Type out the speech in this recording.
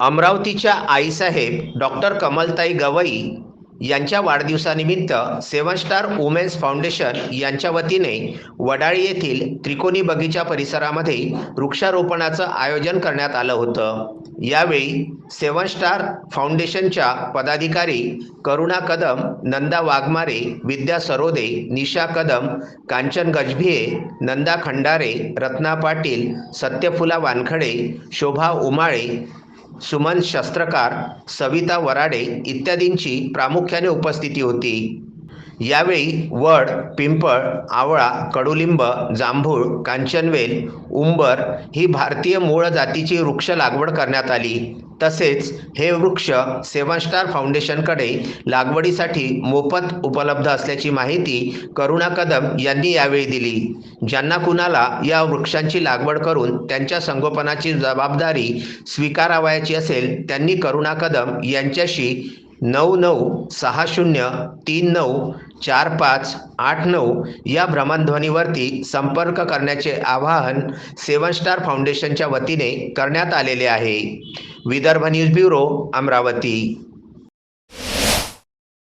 अमरावतीच्या आईसाहेब डॉक्टर कमलताई गवई यांच्या वाढदिवसानिमित्त सेवन स्टार वुमेन्स फाउंडेशन यांच्या वतीने वडाळी येथील त्रिकोणी बगीचा परिसरामध्ये वृक्षारोपणाचं आयोजन करण्यात आलं होतं. यावेळी सेवन स्टार फाउंडेशनच्या पदाधिकारी करुणा कदम नंदा वाघमारे विद्या सरोदे निशा कदम कांचन गजभिये नंदा खंडारे रत्ना पाटील सत्यफुला वानखडे शोभा उमाळे सुमन शस्त्रकार सविता वराडे इत्यादींची प्रामुख्याने उपस्थिती होती. यावेळी वड पिंपळ आवळा कडुलिंब जांभूळ कांचनवेल उंबर ही भारतीय मूळ जातीची वृक्ष लागवड करण्यात आली. तसेच हे वृक्ष सेवन स्टार फाउंडेशनकडे लागवडीसाठी मोफत उपलब्ध असल्याची माहिती करुणा कदम यांनी यावेळी दिली. ज्यांना कुणाला या वृक्षांची लागवड करून त्यांच्या संगोपनाची जबाबदारी स्वीकारावयाची असेल त्यांनी करुणा कदम यांच्याशी नऊ नऊ सहा शून्य तीन नऊ चार पाच आठ नऊ या भ्रमणध्वनीवरती संपर्क करण्याचे आवाहन सेवन स्टार फाउंडेशनच्या वतीने करण्यात आलेले आहे. Vidarbha news bureau Amravati.